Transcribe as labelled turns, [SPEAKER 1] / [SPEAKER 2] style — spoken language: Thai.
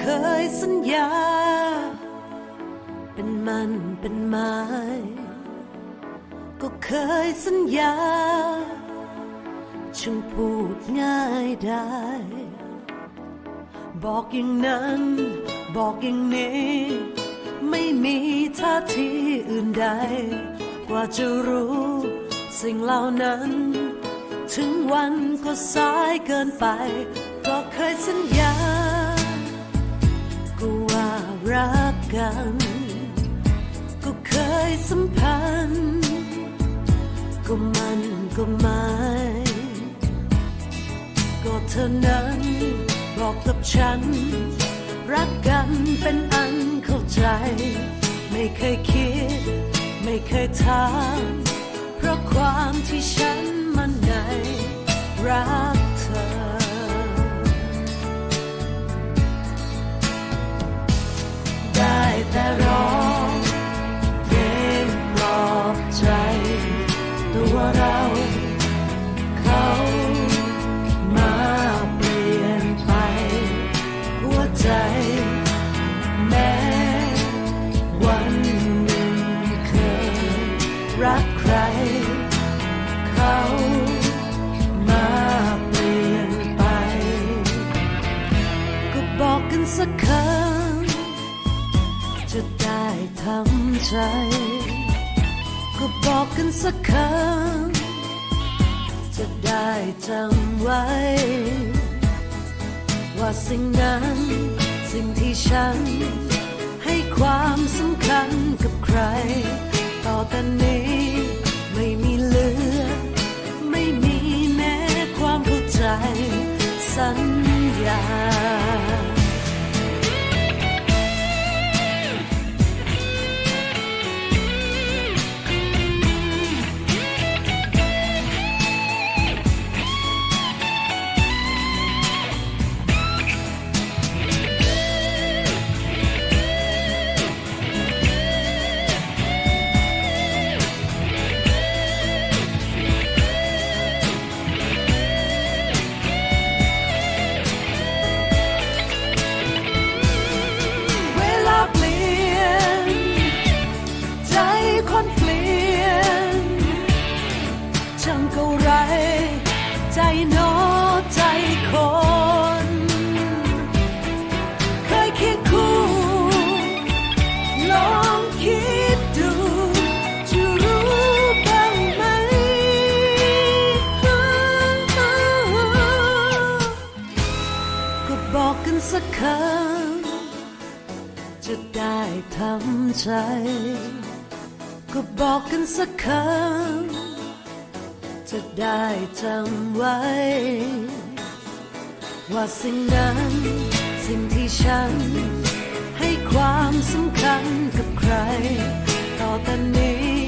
[SPEAKER 1] เคยสัญญา เป็นมันเป็นไม้ก็เคยสัญญาช่างพูดง่ายได้ บอกอย่างนั้น บอกอย่างนี้ ไม่มีท่าทีอื่นใด กว่าจะรู้สิ่งเหล่านั้น ถึงวันก็สายเกินไป ก็เคยสัญญา กัน ก็เคยสัมพันธ์ ก็มันก็ไม่ก็เธอนั้นบอกกับฉัน รักกันเป็นอันเข้าใจ ไม่เคยคิด ไม่เคยถามเพราะความที่ฉัน รักใคร เขามาเปลี่ยนไป ก็บอกกันสักคำจะได้ทำใจ ก็บอกกันสักคำจะได้จำไว้ ว่าสิ่งนั้น สิ่งที่ฉัน ให้ความสำคัญกับใคร ต่อแต่นี้ สัญ บอกกันสักคำจะได้ทำใจ ก็บอกกันสักคำจะได้จำไว้ ว่าสิ่งนั้น สิ่งที่ฉัน ให้ความสำคัญกับใคร ต่อแต่นี้